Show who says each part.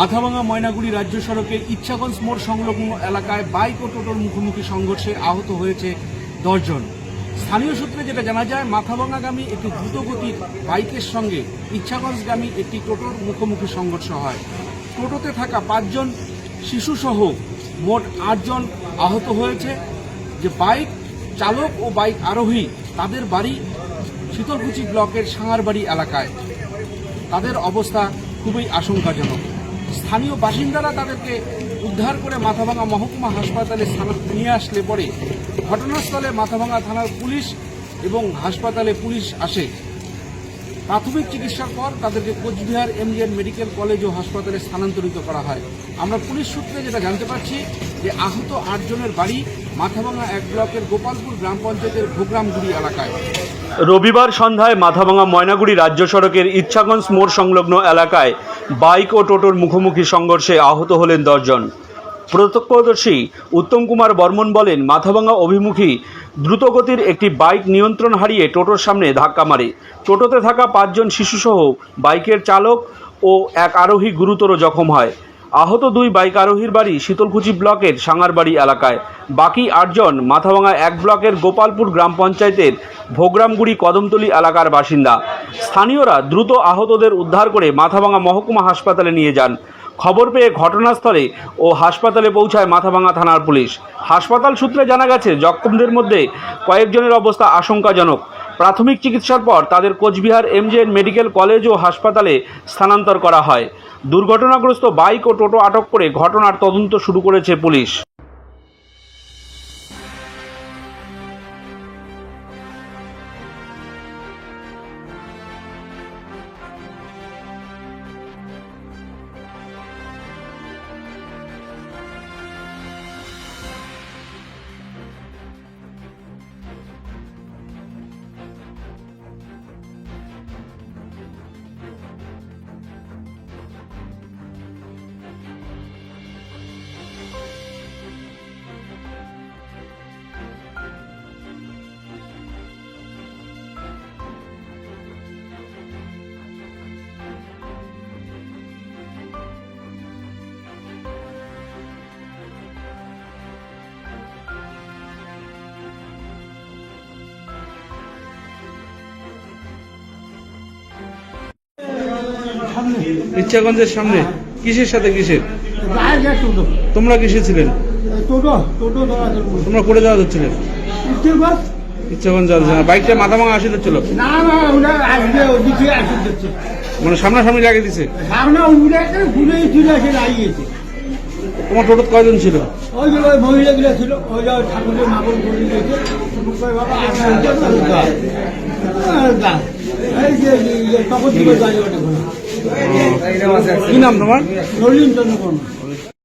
Speaker 1: মাথাভাঙা ময়নাগুড়ি রাজ্য সড়কের ইচ্ছাগঞ্জ মোড় সংলগ্ন এলাকায় বাইক ও টোটোর মুখোমুখি সংঘর্ষে আহত হয়েছে দশজন। স্থানীয় সূত্রে যেটা জানা যায়, মাথাভাঙাগামী একটি দ্রুতগতির বাইকের সঙ্গে ইচ্ছাগঞ্জগামী একটি টোটোর মুখোমুখি সংঘর্ষ হয়। টোটোতে থাকা পাঁচজন শিশুসহ মোট আটজন আহত হয়েছে। যে বাইক চালক ও বাইক আরোহী, তাদের বাড়ি শীতলকুচি ব্লকের সাঙারবাড়ি এলাকায়। তাদের অবস্থা খুবই আশঙ্কাজনক। স্থানীয় বাসিন্দারা তাদেরকে উদ্ধার করে মাথাভাঙা মহকুমা হাসপাতালে নিয়ে আসলে পরে ঘটনাস্থলে মাথাভাঙা থানার পুলিশ এবং হাসপাতালে পুলিশ আসে। প্রাথমিক চিকিৎসার পর তাদেরকে কোচবিহার এমজিএন মেডিকেল কলেজ ও হাসপাতালে স্থানান্তরিত করা হয়। আমরা পুলিশ সূত্রে যেটা জানতে পারছি যে আহত আটজনের বাড়ি এক গোপালপুর গ্রাম পঞ্চায়েতের
Speaker 2: রবিবার সন্ধ্যায় মাথাভাঙা ময়নাগুড়ি রাজ্য সড়কের ইচ্ছাগঞ্জ মোড় সংলগ্ন এলাকায় বাইক ও টোটোর মুখোমুখি সংঘর্ষে আহত হলেন দশজন। প্রত্যক্ষদর্শী উত্তম কুমার বর্মন বলেন, মাথাভাঙা অভিমুখী দ্রুতগতির একটি বাইক নিয়ন্ত্রণ হারিয়ে টোটোর সামনে ধাক্কা মারে। টোটোতে থাকা পাঁচজন শিশুসহ বাইকের চালক ও এক আরোহী গুরুতর জখম হয়। আহত দুই বাইক আরোহীর বাড়ি শীতলকুচি ব্লকের সাঙ্গারবাড়ি এলাকায়। বাকি আটজন মাথাভাঙা এক ব্লকের গোপালপুর গ্রাম পঞ্চায়েতের ভোগ্রামগুড়ি কদমতলী এলাকার বাসিন্দা। স্থানীয়রা দ্রুত আহতদের উদ্ধার করে মাথাভাঙা মহকুমা হাসপাতালে নিয়ে যান। খবর পেয়ে ঘটনাস্থলে ও হাসপাতালে পৌঁছায় মাথাভাঙা থানার পুলিশ। হাসপাতাল সূত্রে জানা গেছে, জখমদের মধ্যে কয়েকজনের অবস্থা আশঙ্কাজনক। প্রাথমিক চিকিৎসার পর তাদের কোচবিহার এমজেএন মেডিকেল কলেজ ও হাসপাতালে স্থানান্তর করা হয়। দুর্ঘটনাগ্রস্ত বাইক ও টোটো আটক করে ঘটনার তদন্ত শুরু করেছে পুলিশ।
Speaker 3: ইচ্ছাগঞ্জের সামনে। কিসের সাথে কিসের? তোমরা কিসে ছিলেন? তোমরা করে যাওয়া হচ্ছিলেন ইচ্ছাগঞ্জ যাওয়া বাইকটা মাথা ভাঙা আসে ছিল
Speaker 4: না না ওরা আসবে ওদিকে আসে দিচ্ছে
Speaker 3: মানে সামনাসামনি লাগিয়ে দিছে? তোমার টোটো কয়জন ছিল?
Speaker 4: ওই যে ওই মহিলাগুলো ছিল ওই যে ঠাকুরের মাপন করে দিয়েছে বাবা
Speaker 3: কি নাম তোমার?